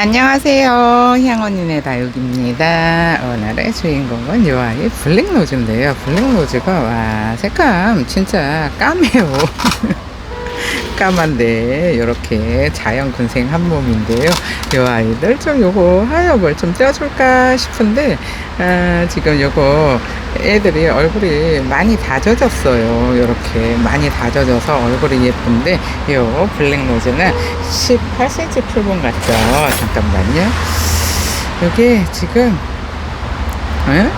안녕하세요. 향언니네 다육입니다. 오늘의 주인공은 요 아이 블랙로즈인데요. 블랙로즈가 와 색감 진짜 까매요. 까만데 이렇게 자연 군생 한 몸인데요. 요 아이들 좀 요거 하엽을 좀 떼어줄까 싶은데 아, 지금 요거 애들이 얼굴이 많이 다져졌어요. 이렇게 많이 다져져서 얼굴이 예쁜데 요 블랙로즈는 18cm 풀본 같죠? 잠깐만요. 요게 지금 에?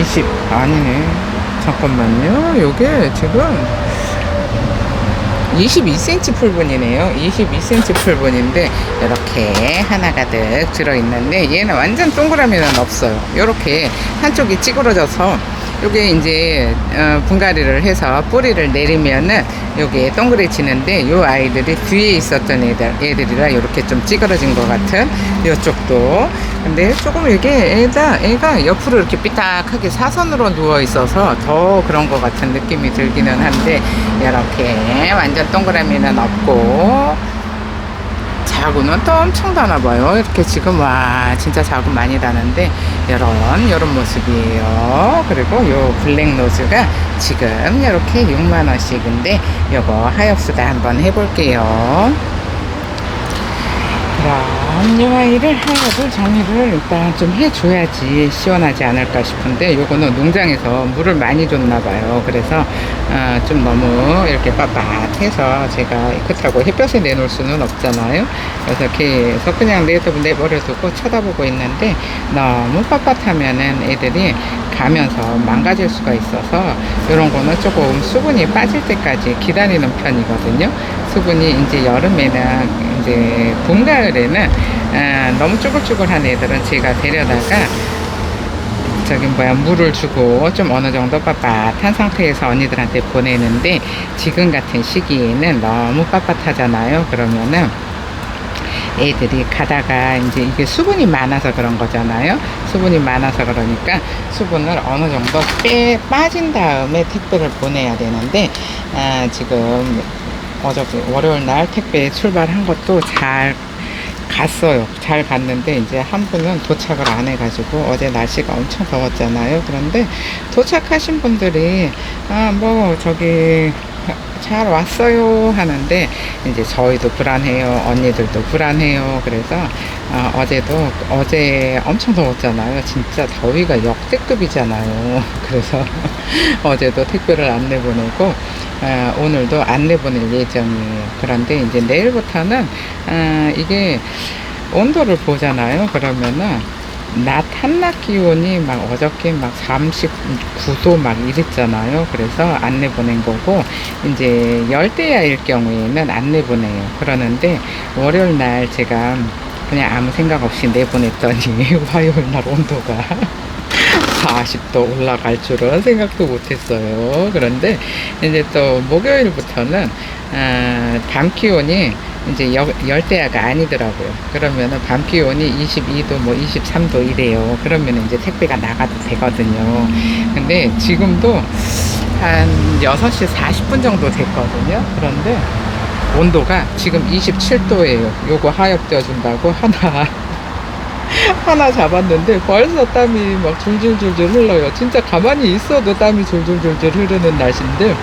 20 아니네. 잠깐만요. 요게 지금 22cm 풀분이네요. 22cm 풀분인데 이렇게 하나 가득 들어있는데 얘는 완전 동그라미는 없어요. 이렇게 한쪽이 찌그러져서 요게 이제 어, 분갈이를 해서 뿌리를 내리면은 요게 동그래지는데 요 아이들이 뒤에 있었던 애들 애들이라 이렇게 좀 찌그러진 것 같은 요쪽도 근데 조금 이게 애가 애가 옆으로 이렇게 삐딱하게 사선으로 누워 있어서 더 그런 것 같은 느낌이 들기는 한데 이렇게 완전 동그라미는 없고 자구는 또 엄청 다나 봐요. 이렇게 지금 와 진짜 자구 많이 다는데 이런 이런 모습이에요. 그리고 요 블랙 노즈가 지금 이렇게 6만 원씩인데 요거 하엽수다 한번 해볼게요. 그럼 이 아이를 하엽을 정리를 일단 좀 해줘야지 시원하지 않을까 싶은데 요거는 농장에서 물을 많이 줬나 봐요. 그래서 어, 좀 너무 이렇게 빳빳해서 제가 그렇다고 햇볕에 내놓을 수는 없잖아요. 그래서 계속 그냥 내버, 내버려두고 쳐다보고 있는데 너무 빳빳하면은 애들이 가면서 망가질 수가 있어서 이런 거는 조금 수분이 빠질 때까지 기다리는 편이거든요. 수분이 이제 여름에는 이제 봄 가을에는 아, 너무 쭈글쭈글한 애들은 제가 데려다가 저기 뭐야 물을 주고 좀 어느 정도 빳빳한 상태에서 언니들한테 보내는데 지금 같은 시기에는 너무 빳빳하잖아요 그러면은 애들이 가다가 이제 이게 수분이 많아서 그런 거잖아요. 수분이 많아서 그러니까 수분을 어느 정도 빼 빠진 다음에 택배를 보내야 되는데 아, 지금 어저께 월요일 날 택배 출발한 것도 잘 갔어요. 잘 갔는데 이제 한 분은 도착을 안 해가지고 어제 날씨가 엄청 더웠잖아요. 그런데 도착하신 분들이 아 뭐 저기 잘 왔어요 하는데 이제 저희도 불안해요 언니들도 불안해요. 그래서 어, 어제도 어제 엄청 더웠잖아요. 진짜 더위가 역대급이잖아요. 그래서 어제도 택배를 안 내보내고 어, 오늘도 안 내보낼 예정이에요. 그런데 이제 내일부터는 어, 이게 온도를 보잖아요. 그러면은 낮 한낮 기온이 막 어저께 막 39도 막 이랬잖아요. 그래서 안 내 보낸 거고, 이제 열대야일 경우에는 안 내 보내요. 그러는데, 월요일 날 제가 그냥 아무 생각 없이 내보냈더니, 화요일 날 온도가 40도 올라갈 줄은 생각도 못했어요. 그런데 이제 또 목요일부터는 아, 밤 기온이 이제 여, 열대야가 아니더라고요. 그러면은 밤 기온이 22도 뭐 23도 이래요. 그러면 이제 택배가 나가도 되거든요. 근데 지금도 한 6시 40분 정도 됐거든요. 그런데 온도가 지금 27도예요. 요거 하엽 떼어준다고 하나 하나 잡았는데 벌써 땀이 막 줄줄줄줄 흘러요. 진짜 가만히 있어도 땀이 줄줄줄줄 흐르는 날씨인데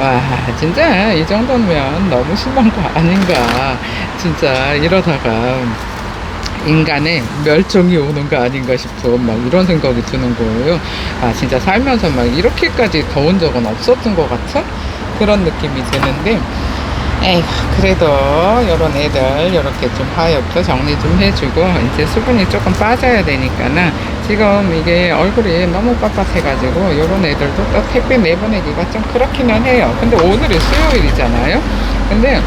와 진짜 이 정도면 너무 심한 거 아닌가 진짜 이러다가 인간의 멸종이 오는 거 아닌가 싶은 막 이런 생각이 드는 거예요. 아 진짜 살면서 막 이렇게까지 더운 적은 없었던 것 같은 그런 느낌이 드는데 에이 그래도 요런 애들 이렇게 좀 하얗게 정리 좀 해주고 이제 수분이 조금 빠져야 되니까는 지금 이게 얼굴이 너무 빳빳해가지고 요런 애들도 또 택배 내보내기가 좀 그렇기는 해요 근데 오늘이 수요일이잖아요 근데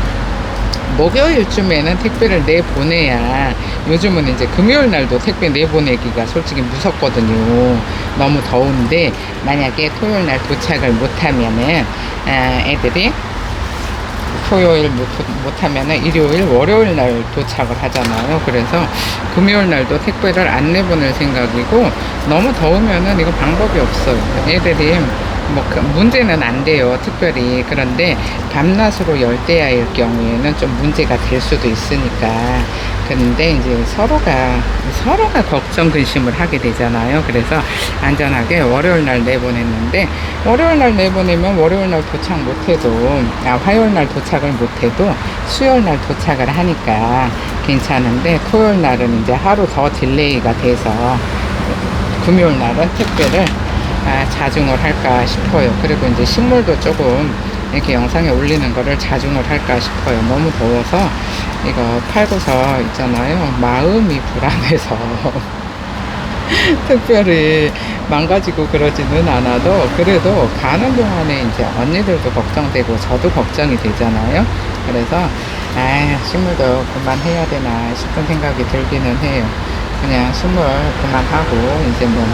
목요일쯤에는 택배를 내보내야 요즘은 이제 금요일 날도 택배 내보내기가 솔직히 무섭거든요. 너무 더운데 만약에 토요일 날 도착을 못하면은 아, 애들이 토요일 못, 못하면은 일요일, 월요일 날 도착을 하잖아요. 그래서 금요일 날도 택배를 안 내보낼 생각이고 너무 더우면은 이거 방법이 없어요. 애들이 뭐 그 문제는 안 돼요 특별히. 그런데 밤낮으로 열대야일 경우에는 좀 문제가 될 수도 있으니까. 근데 이제 서로가 서로가 걱정 근심을 하게 되잖아요. 그래서 안전하게 월요일 날 내보냈는데 월요일 날 내보내면 월요일 날 도착 못해도 아 화요일 날 도착을 못해도 수요일 날 도착을 하니까 괜찮은데 토요일 날은 이제 하루 더 딜레이가 돼서 금요일 날은 택배를 아, 자중을 할까 싶어요. 그리고 이제 식물도 조금 이렇게 영상에 올리는 거를 자중을 할까 싶어요. 너무 더워서 이거 팔고서 있잖아요. 마음이 불안해서 특별히 망가지고 그러지는 않아도 그래도 가는 동안에 이제 언니들도 걱정되고 저도 걱정이 되잖아요. 그래서 아 식물도 그만해야 되나 싶은 생각이 들기는 해요. 그냥 식물 그만하고 이제 뭐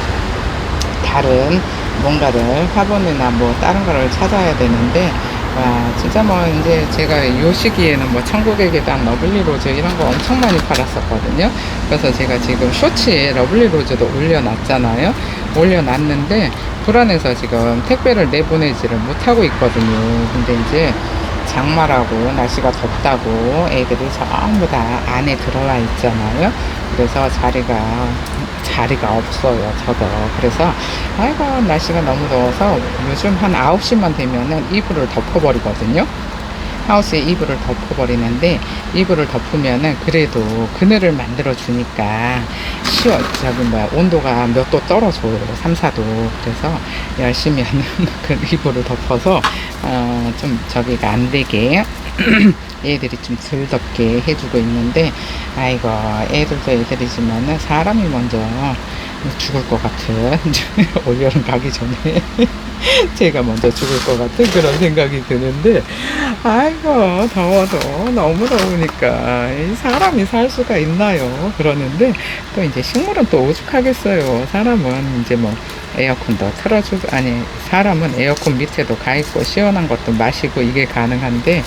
다른 뭔가를 화분이나 뭐 다른 거를 찾아야 되는데 와 진짜 뭐 이제 제가 요 시기에는 뭐 천국의 계단 러블리 로즈 이런 거 엄청 많이 팔았었거든요. 그래서 제가 지금 쇼츠에 러블리 로즈도 올려놨잖아요. 올려놨는데 불안해서 지금 택배를 내보내지를 못하고 있거든요. 근데 이제 장마라고 날씨가 덥다고 애들이 전부 다 안에 들어와 있잖아요. 그래서 자리가 자리가 없어요 저도. 그래서 아이고 날씨가 너무 더워서 요즘 한 9시만 되면은 이불을 덮어버리거든요 하우스에 이불을 덮어버리는데 이불을 덮으면은 그래도 그늘을 만들어 주니까 시원. 저기 뭐야 온도가 몇 도 떨어져요 3, 4도. 그래서 열심히 하는 그 이불을 덮어서 어, 좀 저기가 안 되게 애들이 좀 덜 덥게 해주고 있는데 아이고 애들도 애들이지만은 사람이 먼저 죽을 것 같은 올여름 가기 전에 제가 먼저 죽을 것 같은 그런 생각이 드는데 아이고 더워도 너무 더우니까 이 사람이 살 수가 있나요? 그러는데 또 이제 식물은 또 오죽하겠어요. 사람은 이제 뭐 에어컨도 틀어주고 아니 사람은 에어컨 밑에도 가 있고 시원한 것도 마시고 이게 가능한데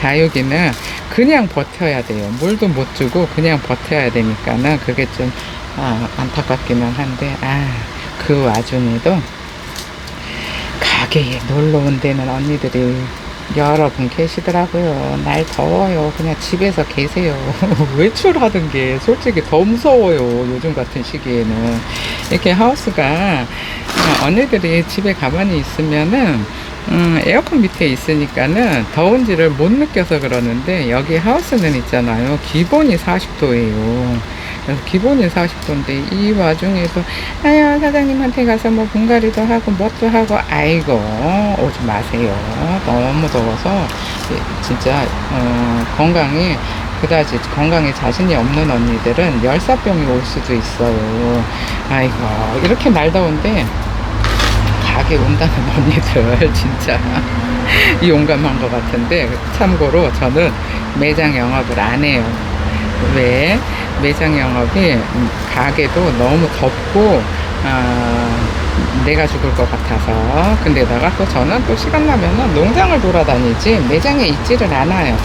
다육이는 그냥 버텨야 돼요. 물도 못 주고 그냥 버텨야 되니까는 그게 좀 아, 안타깝기는 한데 아 그 와중에도 가게에 놀러 온 데는 언니들이 여러 분 계시더라고요. 날 더워요. 그냥 집에서 계세요. 외출하던 게 솔직히 더 무서워요. 요즘 같은 시기에는. 이렇게 하우스가 어, 언니들이 집에 가만히 있으면은 음, 에어컨 밑에 있으니까는 더운지를 못 느껴서 그러는데 여기 하우스는 있잖아요. 기본이 40도예요. 그래서 기본이 40도인데 이 와중에도 아유 사장님한테 가서 뭐 분갈이도 하고 뭣도 하고 아이고 오지 마세요. 너무 더워서 예, 진짜 어, 건강이 그다지 건강에 자신이 없는 언니들은 열사병이 올 수도 있어요. 아이고 이렇게 날 더운데 가게 온다는 언니들 진짜 용감한 것 같은데 참고로 저는 매장 영업을 안 해요 왜? 매장 영업이 음, 가게도 너무 덥고 아, 내가 죽을 것 같아서. 근데다가 또 저는 또 시간 나면은 농장을 돌아다니지 매장에 있지를 않아요.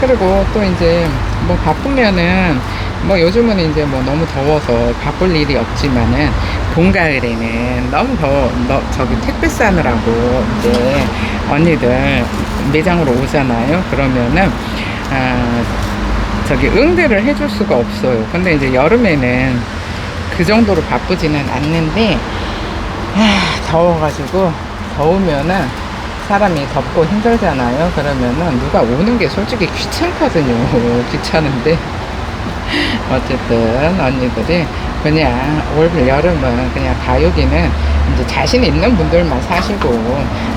그리고 또 이제 뭐 바쁘면은 뭐 요즘은 이제 뭐 너무 더워서 바쁠 일이 없지만은 봄 가을에는 너무 더워. 너, 저기 택배 싸느라고 이제 언니들 매장으로 오잖아요. 그러면은 아 저기 응대를 해줄 수가 없어요. 근데 이제 여름에는 그 정도로 바쁘지는 않는데 아, 더워가지고 더우면은 사람이 덥고 힘들잖아요. 그러면은 누가 오는 게 솔직히 귀찮거든요. 귀찮은데 어쨌든 언니들이 그냥 올 여름은 그냥 가요기는 이제 자신 있는 분들만 사시고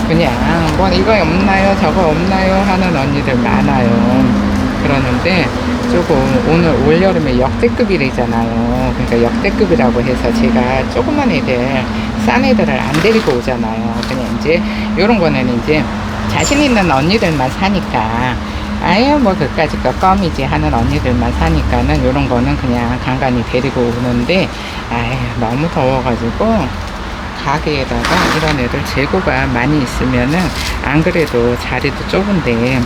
그냥 뭐 이거 없나요 저거 없나요 하는 언니들 많아요. 그러는데 조금 오늘 올여름에 역대급이래잖아요. 그러니까 역대급이라고 해서 제가 조그만 애들, 싼 애들을 안 데리고 오잖아요. 그냥 이제 요런 거는 이제 자신 있는 언니들만 사니까 아유 뭐 그까짓 거 껌이지 하는 언니들만 사니까는 요런 거는 그냥 간간히 데리고 오는데 아유 너무 더워가지고 가게에다가 이런 애들 재고가 많이 있으면은 안 그래도 자리도 좁은데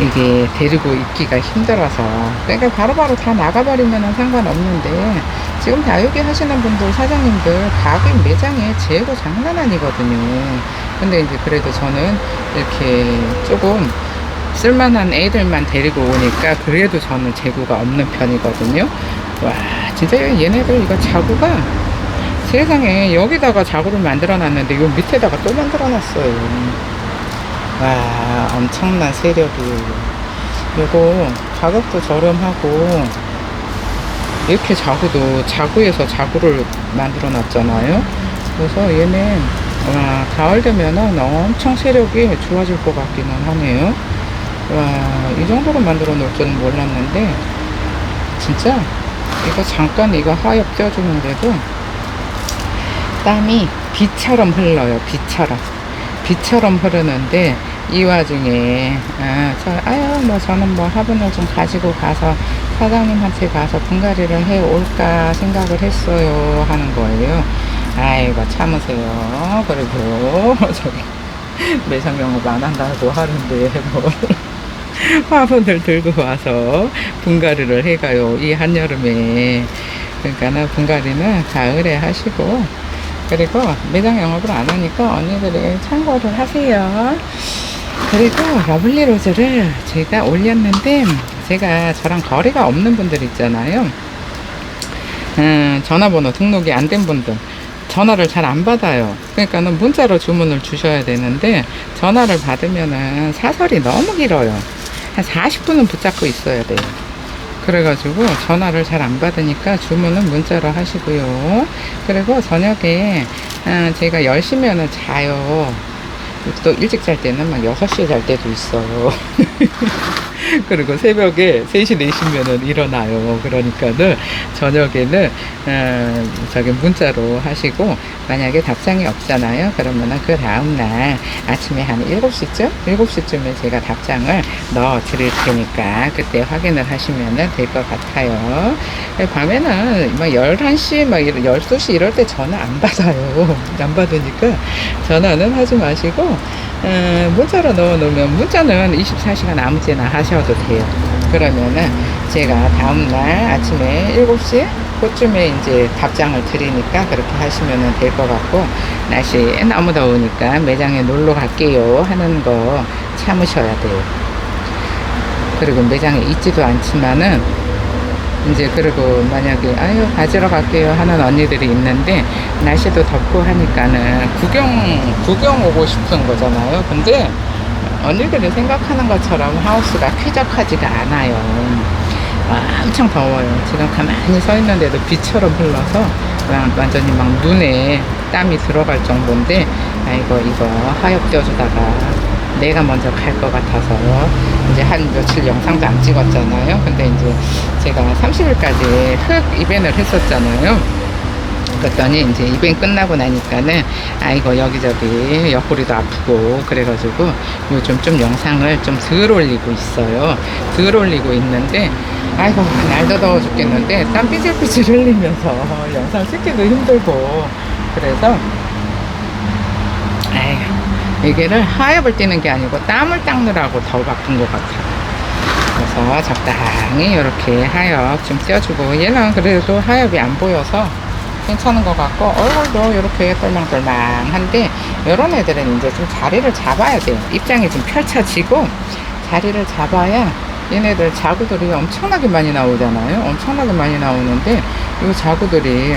이게 데리고 있기가 힘들어서. 그러니까 바로바로 다 나가버리면 상관없는데 지금 다육이 하시는 분들 사장님들 가게 매장에 재고 장난 아니거든요. 근데 이제 그래도 저는 이렇게 조금 쓸만한 애들만 데리고 오니까 그래도 저는 재고가 없는 편이거든요. 와 진짜 얘네들 이거 자구가 세상에 여기다가 자구를 만들어 놨는데 요 밑에다가 또 만들어 놨어요 와 엄청난 세력이에요 요거 가격도 저렴하고 이렇게 자구도 자구에서 자구를 만들어 놨잖아요. 그래서 얘는 와 가을 되면은 엄청 세력이 좋아질 것 같기는 하네요. 와이 정도로 만들어 놓을 줄은 몰랐는데 진짜 이거 잠깐 이거 하엽 떼어주는데도 땀이 비처럼 흘러요 비처럼 비처럼 흐르는데 이 와중에 아, 저, 아유 뭐 저는 뭐 화분을 좀 가지고 가서 사장님한테 가서 분갈이를 해 올까 생각을 했어요 하는 거예요. 아이고 참으세요. 그리고 저기 매상 영업 안 한다고 하는데 뭐 화분을 들고 와서 분갈이를 해가요. 이 한여름에. 그러니까는 분갈이는 가을에 하시고 그리고 매장 영업을 안 하니까 언니들이 참고를 하세요. 그리고 러블리 로즈를 제가 올렸는데 제가 저랑 거리가 없는 분들 있잖아요. 음, 전화번호 등록이 안 된 분들 전화를 잘 안 받아요. 그러니까는 문자로 주문을 주셔야 되는데 전화를 받으면은 사설이 너무 길어요. 한 40분은 붙잡고 있어야 돼요. 그래가지고 전화를 잘 안 받으니까 주문은 문자로 하시고요. 그리고 저녁에 아, 제가 10시면은 자요. 또 일찍 잘 때는 막 6시에 잘 때도 있어요. 그리고 새벽에 3시, 4시면은 일어나요. 그러니까는 저녁에는, 어, 저기 문자로 하시고, 만약에 답장이 없잖아요. 그러면은 그 다음날 아침에 한 7시쯤? 7시쯤에 제가 답장을 넣어 드릴 테니까 그때 확인을 하시면 될것 같아요. 밤에는 막 11시, 막 12시 이럴 때 전화 안 받아요. 안 받으니까 전화는 하지 마시고, 어, 문자로 넣어 놓으면 문자는 24시간 아무 때나 하셔도 돼요. 그러면은 제가 다음날 아침에 7시 그쯤에 이제 답장을 드리니까 그렇게 하시면 될 것 같고 날씨 너무 더우니까 매장에 놀러 갈게요 하는 거 참으셔야 돼요. 그리고 매장에 있지도 않지만은 이제 그리고 만약에 아유 가지러 갈게요 하는 언니들이 있는데 날씨도 덥고 하니까는 구경 구경 오고 싶은 거잖아요. 근데 언니들이 생각하는 것처럼 하우스가 쾌적하지가 않아요. 와, 엄청 더워요. 지금 가만히 서 있는데도 비처럼 흘러서 와, 완전히 막 눈에 땀이 들어갈 정도인데 아이고 이거 하엽 떼어주다가 내가 먼저 갈 것 같아서 이제 한 며칠 영상도 안 찍었잖아요. 근데 이제 제가 30일까지 흑 이벤트를 했었잖아요. 그랬더니 이제 이벤트 끝나고 나니까는 아이고 여기저기 옆구리도 아프고 그래가지고 요즘 좀 영상을 좀 덜 올리고 있어요. 덜 올리고 있는데 아이고 날도 더워 죽겠는데 땀 삐질삐질 흘리면서 영상 찍기도 힘들고 그래서 아이고 이게를 하엽을 띄는 게 아니고 땀을 닦느라고 더 바쁜 것 같아요. 그래서 적당히 이렇게 하엽 좀 띄워주고 얘는 그래도 하엽이 안 보여서 괜찮은 것 같고 얼굴도 이렇게 똘망똘망한데 이런 애들은 이제 좀 자리를 잡아야 돼요. 입장이 좀 펼쳐지고 자리를 잡아야 얘네들 자구들이 엄청나게 많이 나오잖아요. 엄청나게 많이 나오는데 이 자구들이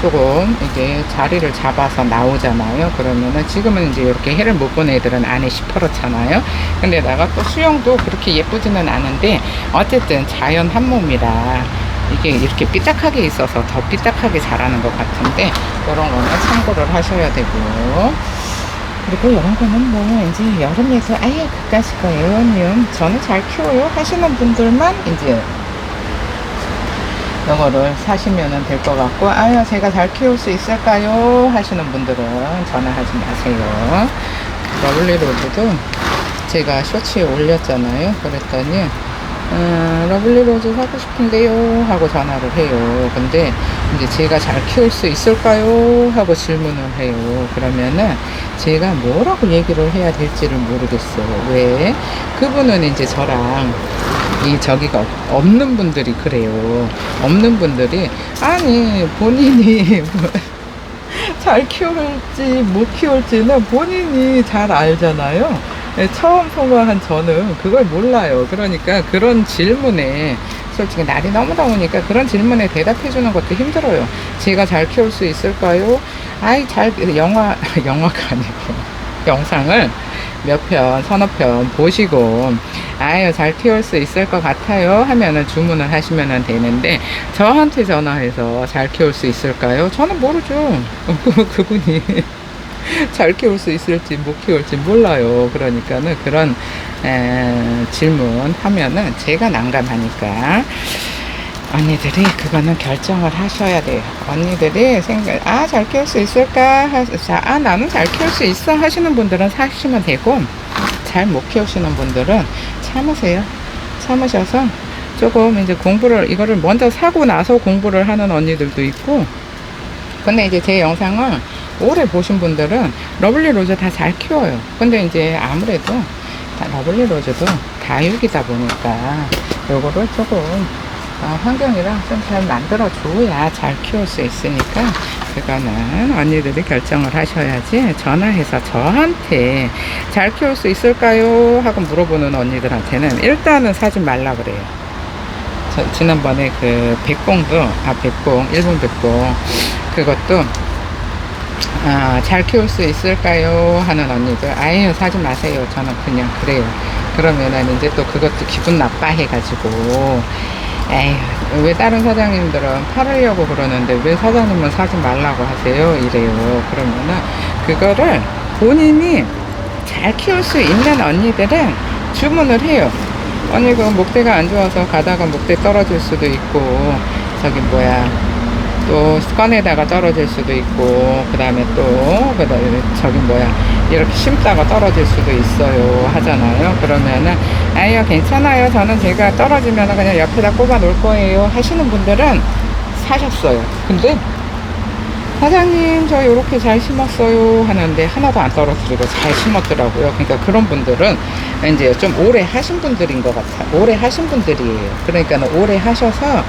조금 이게 자리를 잡아서 나오잖아요. 그러면은 지금은 이제 이렇게 해를 못 본 애들은 안에 시퍼렇잖아요. 근데다가 또 수영도 그렇게 예쁘지는 않은데 어쨌든 자연 한 몸이라 이게 이렇게 삐딱하게 있어서 더 삐딱하게 자라는 것 같은데 이런 거는 참고를 하셔야 되고 그리고 이런 거는 뭐 이제 여름에서 아예 그까짓 거 애완용 저는 잘 키워요 하시는 분들만 이제 이거를 사시면 될 것 같고 아유 제가 잘 키울 수 있을까요? 하시는 분들은 전화하지 마세요. 러블리 로즈도 제가 쇼츠에 올렸잖아요. 그랬더니 어, 러블리 로즈 사고 싶은데요? 하고 전화를 해요. 근데 이제 제가 잘 키울 수 있을까요? 하고 질문을 해요. 그러면은 제가 뭐라고 얘기를 해야 될지를 모르겠어요. 왜? 그분은 이제 저랑 이 저기가 없- 없는 분들이 그래요. 없는 분들이 아니 본인이 뭐 잘 키울지 못 키울지는 본인이 잘 알잖아요. 예, 처음 통화한 저는 그걸 몰라요. 그러니까 그런 질문에 솔직히 날이 너무 더우니까 그런 질문에 대답해 주는 것도 힘들어요. 제가 잘 키울 수 있을까요? 아이 잘 영화 영화가 아니고 영상을 몇 편, 서너 편 보시고 아유 잘 키울 수 있을 것 같아요 하면은 주문을 하시면 되는데 저한테 전화해서 잘 키울 수 있을까요? 저는 모르죠. 그- 그분이 잘 키울 수 있을지 못 키울지 몰라요. 그러니까는 그런 에, 질문 하면은 제가 난감하니까 언니들이 그거는 결정을 하셔야 돼요. 언니들이 생각, 아, 잘 키울 수 있을까? 하, 자, 아, 나는 잘 키울 수 있어 하시는 분들은 사시면 되고, 잘 못 키우시는 분들은 참으세요. 참으셔서 조금 이제 공부를, 이거를 먼저 사고 나서 공부를 하는 언니들도 있고, 근데 이제 제 영상을 오래 보신 분들은 러블리 로즈 다 잘 키워요. 근데 이제 아무래도 다 러블리 로즈도 다육이다 보니까 요거를 조금 어, 환경이랑 좀 잘 만들어 줘야 잘 키울 수 있으니까 그거는 언니들이 결정을 하셔야지 전화해서 저한테 잘 키울 수 있을까요? 하고 물어보는 언니들한테는 일단은 사지 말라 그래요. 저, 지난번에 그 백봉도 아 백봉 일본 백봉 그것도 아, 잘 키울 수 있을까요? 하는 언니들 아예 사지 마세요. 저는 그냥 그래요. 그러면은 이제 또 그것도 기분 나빠 해가지고 에휴 왜 다른 사장님들은 팔으려고 그러는데 왜 사장님은 사지 말라고 하세요? 이래요. 그러면은 그거를 본인이 잘 키울 수 있는 언니들은 주문을 해요. 언니 그 목대가 안 좋아서 가다가 목대 떨어질 수도 있고 저기 뭐야 또 꺼내다가 떨어질 수도 있고 그 다음에 또 그다음에 저기 뭐야 이렇게 심다가 떨어질 수도 있어요 하잖아요 그러면은 아유 괜찮아요. 저는 제가 떨어지면 그냥 옆에다 꼽아 놓을 거예요 하시는 분들은 사셨어요. 근데 사장님 저 이렇게 잘 심었어요 하는데 하나도 안 떨어뜨리고 잘 심었더라고요. 그러니까 그런 분들은 이제 좀 오래 하신 분들인 것 같아요 오래 하신 분들이에요. 그러니까 오래 하셔서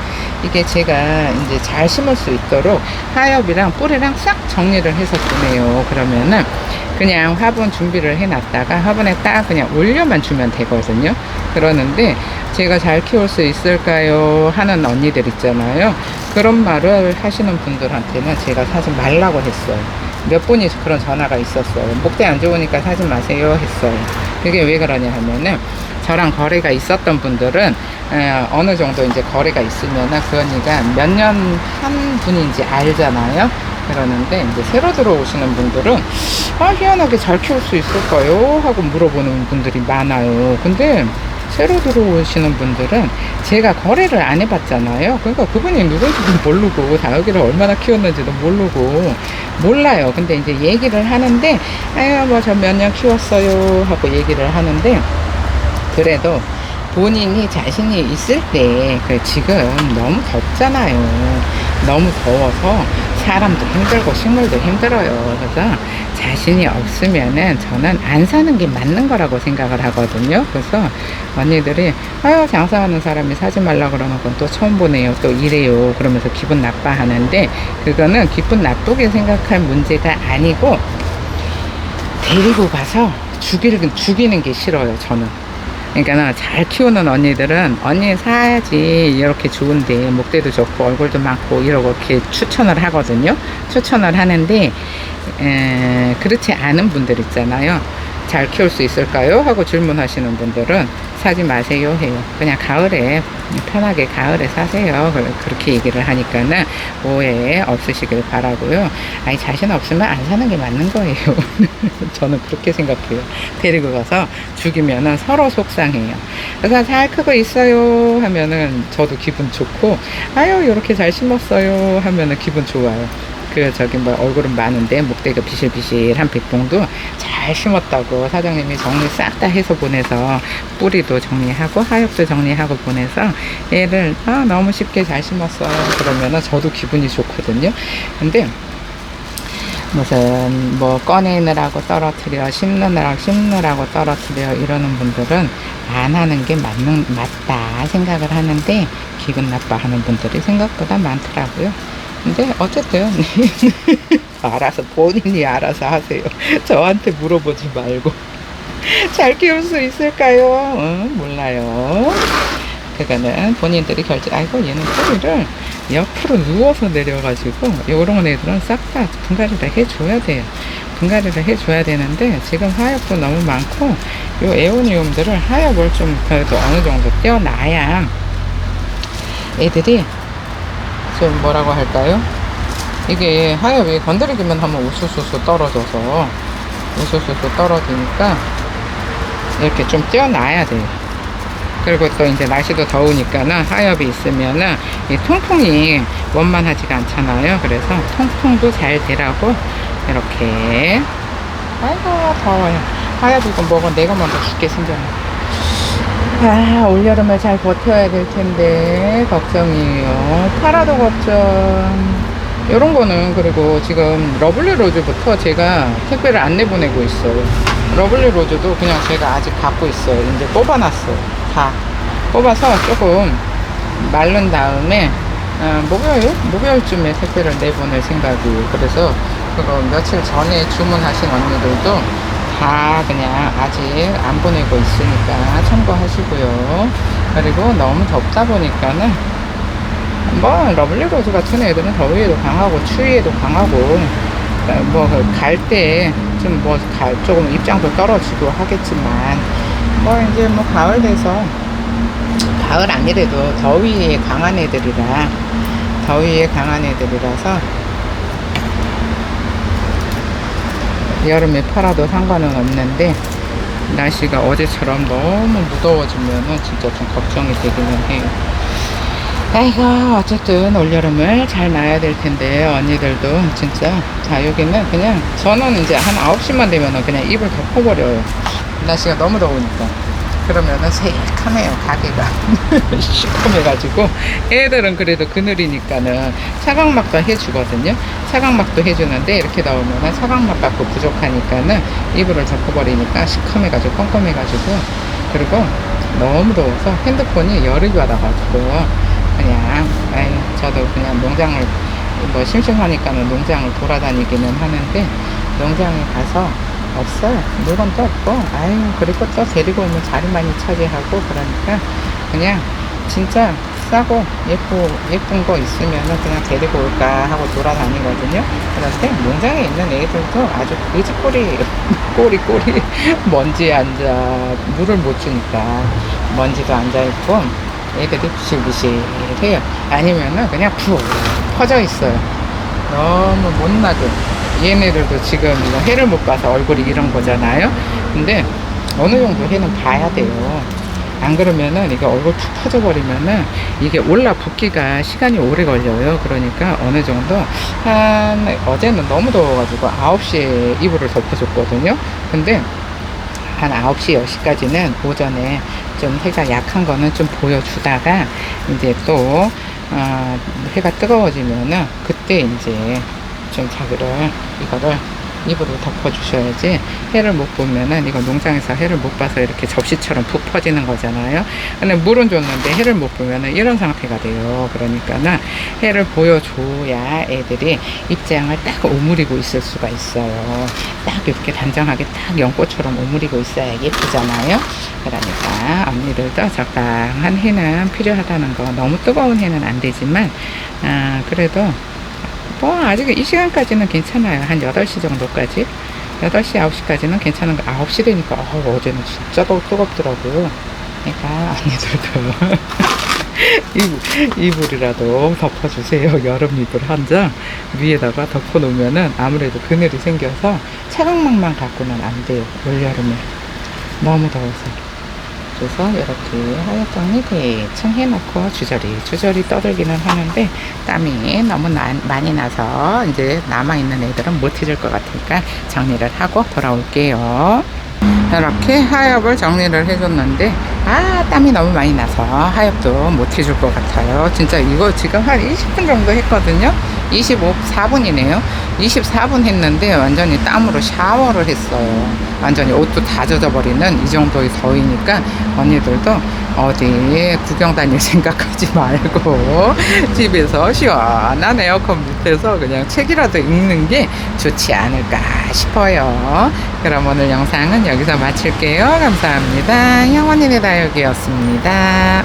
이게 제가 이제 잘 심을 수 있도록 하엽이랑 뿌리랑 싹 정리를 해서 보내요. 그러면은 그냥 화분 준비를 해놨다가 화분에 딱 그냥 올려만 주면 되거든요. 그러는데 제가 잘 키울 수 있을까요? 하는 언니들 있잖아요 그런 말을 하시는 분들한테는 제가 사지 말라고 했어요 몇 분이 그런 전화가 있었어요 목대 안 좋으니까 사지 마세요 했어요 그게 왜 그러냐 하면은 저랑 거래가 있었던 분들은 에, 어느 정도 이제 거래가 있으면은 그 언니가 몇 년 한 분인지 알잖아요. 그러는데 이제 새로 들어오시는 분들은 아 희한하게 잘 키울 수 있을까요? 하고 물어보는 분들이 많아요. 근데 새로 들어오시는 분들은 제가 거래를 안 해봤잖아요. 그러니까 그분이 누군지도 모르고 다육이를 얼마나 키웠는지도 모르고 몰라요. 근데 이제 얘기를 하는데 아유 뭐 저 몇 년 키웠어요 하고 얘기를 하는데 그래도 본인이 자신이 있을 때, 그 지금 너무 덥잖아요. 너무 더워서 사람도 힘들고 식물도 힘들어요. 그래서 자신이 없으면은 저는 안 사는 게 맞는 거라고 생각을 하거든요. 그래서 언니들이, 아유, 장사하는 사람이 사지 말라 그러는 건또 처음 보네요. 또 이래요. 그러면서 기분 나빠 하는데, 그거는 기분 나쁘게 생각할 문제가 아니고, 데리고 가서 죽이는, 죽이는 게 싫어요, 저는. 그러니까 잘 키우는 언니들은 언니 사야지 이렇게 좋은데 목대도 좋고 얼굴도 많고 이러고 이렇게 추천을 하거든요. 추천을 하는데 에, 그렇지 않은 분들 있잖아요. 잘 키울 수 있을까요? 하고 질문하시는 분들은 사지 마세요 해요. 그냥 가을에 편하게 가을에 사세요. 그- 그렇게 얘기를 하니까는 오해 없으시길 바라고요. 아니 자신 없으면 안 사는 게 맞는 거예요. 저는 그렇게 생각해요. 데리고 가서 죽이면은 서로 속상해요. 그래서 잘 크고 있어요 하면은 저도 기분 좋고 아유 이렇게 잘 심었어요 하면은 기분 좋아요. 그 저기 뭐 얼굴은 많은데 목대가 비실비실한 백봉도 잘 심었다고 사장님이 정리 싹 다 해서 보내서 뿌리도 정리하고 하엽도 정리하고 보내서 얘를 아, 너무 쉽게 잘 심었어요 그러면은 저도 기분이 좋거든요 근데 무슨 뭐 꺼내느라고 떨어뜨려 심느라고 심느라고 떨어뜨려 이러는 분들은 안 하는 게 맞는 맞다 생각을 하는데 기분 나빠하는 분들이 생각보다 많더라고요. 근데 어쨌든 알아서 본인이 알아서 하세요. 저한테 물어보지 말고 잘 키울 수 있을까요? 응, 몰라요. 그거는 본인들이 결정. 아이고 얘는 꼬리를 옆으로 누워서 내려가지고 요런 애들은 싹 다 분갈이를 해줘야 돼요. 분갈이를 해줘야 되는데 지금 하엽도 너무 많고 요 에오니움들을 하엽을 좀 그래도 어느 정도 떼어놔야 애들이 좀 뭐라고 할까요? 이게 하엽이 건드리기만 하면 우수수수 떨어져서 우수수수 떨어지니까 이렇게 좀 떼어놔야 돼요. 그리고 또 이제 날씨도 더우니까는 하엽이 있으면은 이 통풍이 원만하지가 않잖아요. 그래서 통풍도 잘 되라고 이렇게 아이고 더워요. 하엽 이거 먹어 내가 먼저 죽게 생겼네. 아 올여름을 잘 버텨야 될 텐데 걱정이에요. 파라도 걱정. 이런 거는 그리고 지금 러블리 로즈부터 제가 택배를 안 내보내고 있어요. 러블리 로즈도 그냥 제가 아직 갖고 있어요. 이제 뽑아놨어요. 다 뽑아서 조금 마른 다음에 어, 목요일 목요일쯤에 택배를 내보낼 생각이에요. 그래서 그거 며칠 전에 주문하신 언니들도 다 그냥 아직 안 보내고 있으니까 참고하시고요. 그리고 너무 덥다 보니까는 뭐 러블리 로즈 같은 애들은 더위에도 강하고 추위에도 강하고 뭐 갈 때 좀 뭐 조금 입장도 떨어지고 하겠지만 뭐 이제 뭐 가을 돼서 가을 아니래도 더위에 강한 애들이라 더위에 강한 애들이라서 여름에 팔아도 상관은 없는데 날씨가 어제처럼 너무 무더워지면은 진짜 좀 걱정이 되기는 해요. 아이고 어쨌든 올여름을 잘 나야 될 텐데 언니들도. 진짜 자 여기는 그냥 저는 이제 한 9시만 되면은 그냥 이불 덮어버려요. 날씨가 너무 더우니까 그러면은 새카매요 가게가 시커매가지고 애들은 그래도 그늘이니까는 차광막도 해주거든요. 차광막도 해주는데 이렇게 나오면은 차광막 갖고 부족하니까는 이불을 덮어버리니까 시커매가지고 껌껌해가지고 그리고 너무 더워서 핸드폰이 열이 받아가지고 그냥 아이 저도 그냥 농장을 뭐 심심하니까는 농장을 돌아다니기는 하는데 농장에 가서 없어요 물건도 없고 아유 그리고 또 데리고 오면 자리 많이 차지하고 그러니까 그냥 진짜 싸고 예쁘 예쁜 거 있으면은 그냥 데리고 올까 하고 돌아다니거든요. 그런데 농장에 있는 애들도 아주 돼지꼬리 꼬리 꼬리 먼지에 앉아 물을 못 주니까 먼지도 앉아 있고 애들이 부실부실해요. 아니면은 그냥 푹 퍼져 있어요. 너무 못나게. 얘네들도 지금 이거 해를 못 봐서 얼굴이 이런 거잖아요. 근데 어느 정도 해는 봐야 돼요. 안 그러면은 이게 얼굴 푹 퍼져 버리면은 이게 올라 붙기가 시간이 오래 걸려요. 그러니까 어느 정도 한 어제는 너무 더워가지고 9시에 이불을 덮어줬거든요. 근데 한 9시, 10시까지는 오전에 좀 해가 약한 거는 좀 보여주다가 이제 또 어, 해가 뜨거워지면은 그때 이제 좀 자기를 이거를 이불을 덮어주셔야지 해를 못 보면은 이거 농장에서 해를 못 봐서 이렇게 접시처럼 푹 퍼지는 거잖아요. 근데 물은 줬는데 해를 못 보면은 이런 상태가 돼요. 그러니까는 해를 보여줘야 애들이 입장을 딱 오므리고 있을 수가 있어요. 딱 이렇게 단정하게 딱 연꽃처럼 오므리고 있어야 예쁘잖아요. 그러니까 언니들도 적당한 해는 필요하다는 거 너무 뜨거운 해는 안 되지만 아, 그래도 뭐 아직 이 시간까지는 괜찮아요. 한 8시 정도까지. 8시, 9시까지는 괜찮은 거. 9시 되니까 어, 어제는 진짜 더 뜨겁더라고요. 그러니까 언니들도 이불, 이불이라도 덮어주세요. 여름 이불 한 장 위에다가 덮어놓으면은 아무래도 그늘이 생겨서 차광막만 갖고는 안 돼요. 올 여름에. 너무 더워서. 그래서 이렇게 하얗장이 대충 해놓고 주저리 주저리 떠들기는 하는데 땀이 너무 나, 많이 나서 이제 남아있는 애들은 못 해줄 것 같으니까 정리를 하고 돌아올게요. 이렇게 하엽을 정리를 해줬는데 아 땀이 너무 많이 나서 하엽도 못 해줄 것 같아요 진짜 이거 지금 한 20분 정도 했거든요 24분이네요. 24분 했는데 완전히 땀으로 샤워를 했어요. 완전히 옷도 다 젖어버리는 이 정도의 더위니까 언니들도 어디 구경 다닐 생각하지 말고 집에서 시원한 에어컨 밑에서 그냥 책이라도 읽는 게 좋지 않을까 싶어요. 그럼 오늘 영상은 여기서 마칠게요. 감사합니다. 영원님의 다육이었습니다.